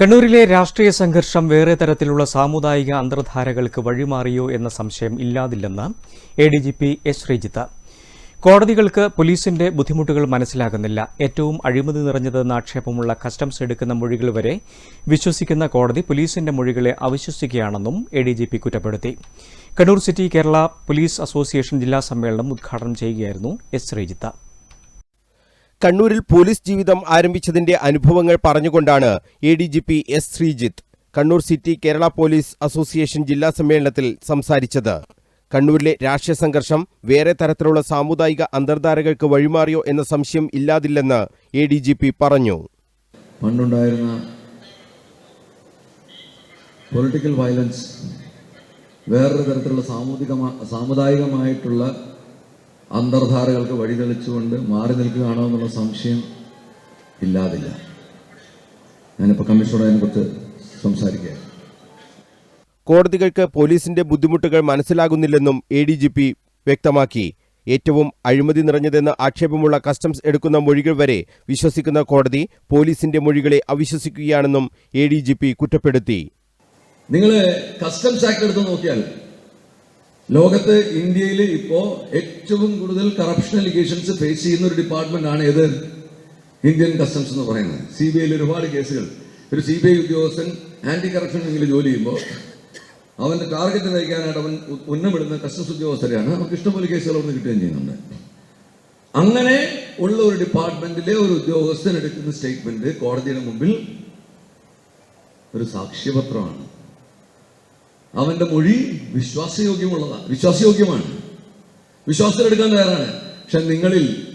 കണ്ണൂരിലെ രാഷ്ട്രീയ സംഘർഷം വേറെ തരത്തിലുള്ള സാമുദായിക അന്തർധാരകൾക്ക് വഴിമാറിയോ എന്ന സംശയം ഇല്ലാതില്ലെന്ന് A D G P S Sreejith. കോടതികൾക്ക് പോലീസിന്റെ ബുദ്ധിമുട്ടുകൾ മനസ്സിലാകുന്നില്ല. ഏറ്റവും അഴിമതി നിറഞ്ഞതെന്ന ആക്ഷേപമുള്ള കസ്റ്റംസ് എടുക്കുന്ന മൊഴികൾ വരെ വിശ്വസിക്കുന്ന കോടതി പോലീസിന്റെ മൊഴികളെ അവിശ്വസിക്കുകയാണെന്നും എ ഡി ജി പി കുറ്റപ്പെടുത്തി. Kannur city Kerala police association ജില്ലാ സമ്മേളനം ഉദ്ഘാടനം ചെയ്യുകയായിരുന്നു എസ് ശ്രീജിത്ത്. കണ്ണൂരിൽ പോലീസ് ജീവിതം ആരംഭിച്ചതിന്റെ അനുഭവങ്ങൾ പറഞ്ഞുകൊണ്ടാണ് A D G P S Sreejith Kannur city Kerala police association ജില്ലാ സമ്മേളനത്തിൽ സംസാരിച്ചത്. കണ്ണൂരിലെ രാഷ്ട്രീയ സംഘർഷം വേറെ തരത്തിലുള്ള സാമുദായിക അന്തർധാരകൾക്ക് വഴിമാറിയോ എന്ന സംശയം ഇല്ലാതില്ലെന്ന് എ ഡി ജി പി പറഞ്ഞു. പണ്ടുണ്ടായിരുന്ന പൊളിറ്റിക്കൽ വയലൻസ് വേറൊരു തരത്തിലുള്ള സാമൂഹിക സാമുദായികമായിട്ടുള്ള അന്തർധാരകൾക്ക് വഴിതെളിച്ചുകൊണ്ട് മാറി നിൽക്കുകയാണോ എന്നുള്ള സംശയം ഇല്ലാതില്ല. ഞാനിപ്പോൾ കമ്മീഷണറോട് അതിനെക്കുറിച്ച് സംസാരിക്കുക കോടതികൾക്ക് പോലീസിന്റെ ബുദ്ധിമുട്ടുകൾ മനസ്സിലാകുന്നില്ലെന്നും എ ഡി ജി പി വ്യക്തമാക്കി. ഏറ്റവും അഴിമതി നിറഞ്ഞതെന്ന് ആക്ഷേപമുള്ള കസ്റ്റംസ് എടുക്കുന്ന മൊഴികൾ വരെ വിശ്വസിക്കുന്ന കോടതി പോലീസിന്റെ മൊഴികളെ അവിശ്വസിക്കുകയാണെന്നും എ ഡി ജി പി കുറ്റപ്പെടുത്തി. നിങ്ങൾ കസ്റ്റംസ് ആക്ട് എടുത്ത് നോക്കിയാൽ ലോകത്ത് ഇന്ത്യയിൽ ഇപ്പോ ഏറ്റവും കൂടുതൽ കറപ്ഷൻ അലിഗേഷൻസ് ഫേസ് ചെയ്യുന്ന ഒരു ഡിപ്പാർട്ട്മെന്റ് ആണ് ഏത്? ഇന്ത്യൻ കസ്റ്റംസ് എന്ന് പറയുന്നത്. സി ബി ഐയിൽ ഒരുപാട് കേസുകൾ. ഒരു സി ബി ഐ ഉദ്യോഗസ്ഥൻ ആന്റി കറപ്ഷൻ വിങ്ങിൽ ജോലി ചെയ്യുമ്പോൾ അവന്റെ ടാർഗറ്റ് നയിക്കാനായിട്ട് അവൻ ഉന്നമിടുന്ന കസ്റ്റംസ് ഉദ്യോഗസ്ഥരെയാണ്. നമുക്ക് ഇഷ്ടംപോലെ കേസുകൾ അവിടെ കിട്ടുകയും ചെയ്യുന്നുണ്ട്. അങ്ങനെ ഉള്ള ഒരു ഡിപ്പാർട്ട്മെന്റിലെ ഒരു ഉദ്യോഗസ്ഥൻ എടുക്കുന്ന സ്റ്റേറ്റ്മെന്റ് കോടതിയുടെ മുമ്പിൽ ഒരു സാക്ഷ്യപത്രമാണ്. അവന്റെ മൊഴി വിശ്വാസയോഗ്യമുള്ളതാണ്. വിശ്വാസയോഗ്യമാണ്. വിശ്വാസത്തിലെടുക്കാൻ തയ്യാറാണ്. പക്ഷെ നിങ്ങളിൽ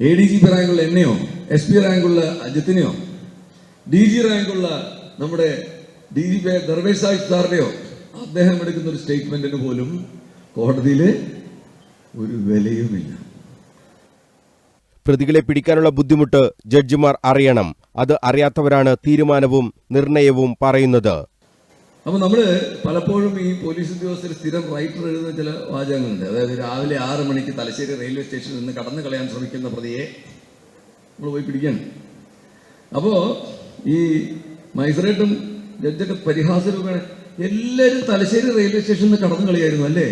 എ ഡി ജി പി റാങ്കുള്ള എന്നെയോ എസ് പി റാങ്കുള്ള അജിത്തിനെയോ ഡി ജി റാങ്കുള്ള നമ്മുടെ D G P Darvesh Sahib അദ്ദേഹം എടുക്കുന്ന ഒരു സ്റ്റേറ്റ്മെന്റിന് പോലും കോടതിയിൽ ഒരു വിലയുമില്ല. പ്രതികളെ പിടിക്കാനുള്ള ബുദ്ധിമുട്ട് ജഡ്ജിമാർ അറിയണം. അത് അറിയാത്തവരാണ് തീരുമാനവും നിർണയവും പറയുന്നത്. അപ്പൊ നമ്മൾ പലപ്പോഴും ഈ പോലീസ് ഉദ്യോഗസ്ഥർ സ്ഥിരം റൈറ്റർ എഴുതുന്ന ചില വാചകങ്ങളുണ്ട്. അതായത് രാവിലെ ആറ് മണിക്ക് തലശ്ശേരി റെയിൽവേ സ്റ്റേഷനിൽ നിന്ന് കടന്നു കളയാൻ ശ്രമിക്കുന്ന പ്രതിയെ നമ്മൾ പോയി പിടിക്കണം. അപ്പോൾ ഈ മൈസറേട്ടും ജഡ്ജൊക്കെ പരിഹാസരൂപേണ എല്ലാവരും തലശ്ശേരി റെയിൽവേ സ്റ്റേഷനിൽ നിന്ന് കടന്നു കളിയായിരുന്നു അല്ലേ?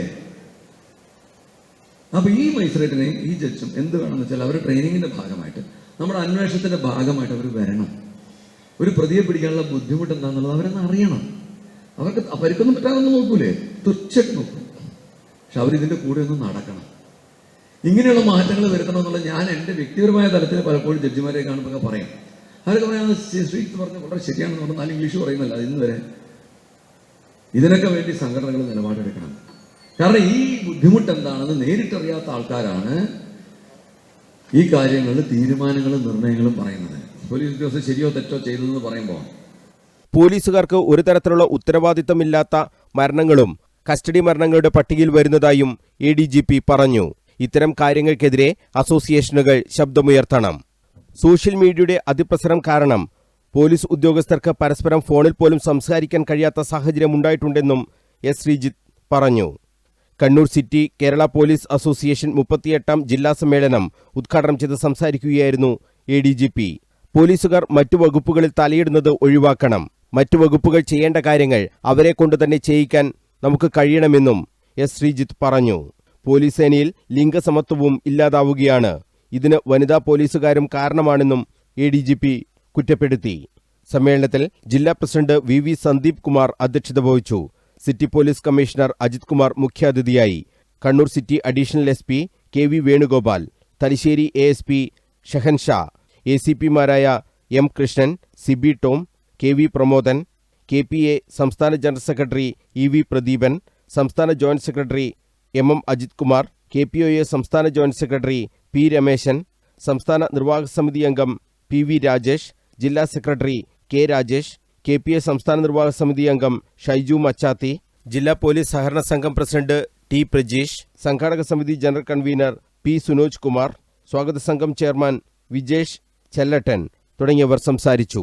അപ്പൊ ഈ മൈസറേറ്റിനെ ഈ ജഡ്ജും എന്ത് വേണമെന്ന് വെച്ചാൽ അവരുടെ ട്രെയിനിങ്ങിന്റെ ഭാഗമായിട്ട് നമ്മുടെ അന്വേഷണത്തിന്റെ ഭാഗമായിട്ട് അവർ വരണം. ഒരു പ്രതിയെ പിടിക്കാനുള്ള ബുദ്ധിമുട്ട് എന്താണെന്നുള്ളത് അവരെന്ന് അറിയണം. അവർക്ക് അവർക്കൊന്നും പറ്റാതൊന്നും നോക്കൂലേ? തീർച്ചയായിട്ടും നോക്കും. പക്ഷെ അവരിതിന്റെ കൂടെ ഒന്ന് നടക്കണം. ഇങ്ങനെയുള്ള മാറ്റങ്ങൾ വരുത്തണം എന്നുള്ളത് ഞാൻ എന്റെ വ്യക്തിപരമായ തലത്തിൽ പലപ്പോഴും ജഡ്ജിമാരെ കാണുമ്പോൾ പറയാം. അവരൊക്കെ പറയാം ശ്രീത്ത് പറഞ്ഞ വളരെ ശരിയാണെന്ന് പറഞ്ഞു നാല് ഇംഗ്ലീഷ് പറയുന്നല്ല ഇന്ന് വരെ. ഇതിനൊക്കെ വേണ്ടി സംഘടനകൾ നിലപാടെടുക്കണം. കാരണം ഈ ബുദ്ധിമുട്ട് എന്താണെന്ന് നേരിട്ടറിയാത്ത ആൾക്കാരാണ് ഈ കാര്യങ്ങളിൽ തീരുമാനങ്ങളും നിർണയങ്ങളും പറയുന്നത്. പോലീസ് ഉദ്യോഗസ്ഥർ ശരിയോ തെറ്റോ ചെയ്തതെന്ന് പറയുമ്പോൾ പോലീസുകാർക്ക് ഒരു തരത്തിലുള്ള ഉത്തരവാദിത്തമില്ലാത്ത മരണങ്ങളും കസ്റ്റഡി മരണങ്ങളുടെ പട്ടികയിൽ വരുന്നതായും എ ഡി ജി പി പറഞ്ഞു. ഇത്തരം കാര്യങ്ങൾക്കെതിരെ അസോസിയേഷനുകൾ ശബ്ദമുയർത്തണം. സോഷ്യൽ മീഡിയയുടെ അതിപ്രസരം കാരണം പോലീസ് ഉദ്യോഗസ്ഥർക്ക് പരസ്പരം ഫോണിൽ പോലും സംസാരിക്കാൻ കഴിയാത്ത സാഹചര്യം ഉണ്ടായിട്ടുണ്ടെന്നും എസ്. ശ്രീജിത്ത് പറഞ്ഞു. Kannur city Kerala police association മുപ്പത്തിയെട്ടാം ജില്ലാ സമ്മേളനം ഉദ്ഘാടനം ചെയ്ത് സംസാരിക്കുകയായിരുന്നു എ ഡി ജി പി പോലീസുകാർ മറ്റു വകുപ്പുകളിൽ തലയിടുന്നത് ഒഴിവാക്കണം. മറ്റു വകുപ്പുകൾ ചെയ്യേണ്ട കാര്യങ്ങൾ അവരെ കൊണ്ട് തന്നെ ചെയ്യിക്കാൻ നമുക്ക് കഴിയണമെന്നും എസ് ശ്രീജിത്ത് പറഞ്ഞു. പോലീസ് സേനയിൽ ലിംഗസമത്വവും ഇല്ലാതാവുകയാണ്. ഇതിന് വനിതാ പോലീസുകാരും കാരണമാണെന്നും എ ഡി ജി പി കുറ്റപ്പെടുത്തി. സമ്മേളനത്തിൽ ജില്ലാ president V V Sandeep Kumar അധ്യക്ഷത വഹിച്ചു. City police commissioner Ajith Kumar മുഖ്യാതിഥിയായി. Kannur city additional S P K V Venugopal Thalassery A S P Shahansha A C പിമാരായ M Krishnan Siby Tom K V Pramodan K P A സംസ്ഥാന general secretary E V Pradeepan സംസ്ഥാന joint secretary M M Ajith Kumar K P O A സംസ്ഥാന joint secretary P Rameshan സംസ്ഥാന നിർവാഹക സമിതി അംഗം P V Rajesh ജില്ലാ secretary K Rajesh K P A സംസ്ഥാന നിർവാഹക സമിതി അംഗം ഷൈജു മച്ചാത്തി ജില്ലാ പോലീസ് സഹകരണ സംഘം പ്രസിഡന്റ് ടി പ്രജീഷ് സംഘാടക സമിതി general convener P Sunoj Kumar സ്വാഗത സംഘം ചെയർമാൻ വിജേഷ് ചെല്ലട്ടൻ തുടങ്ങിയവർ സംസാരിച്ചു.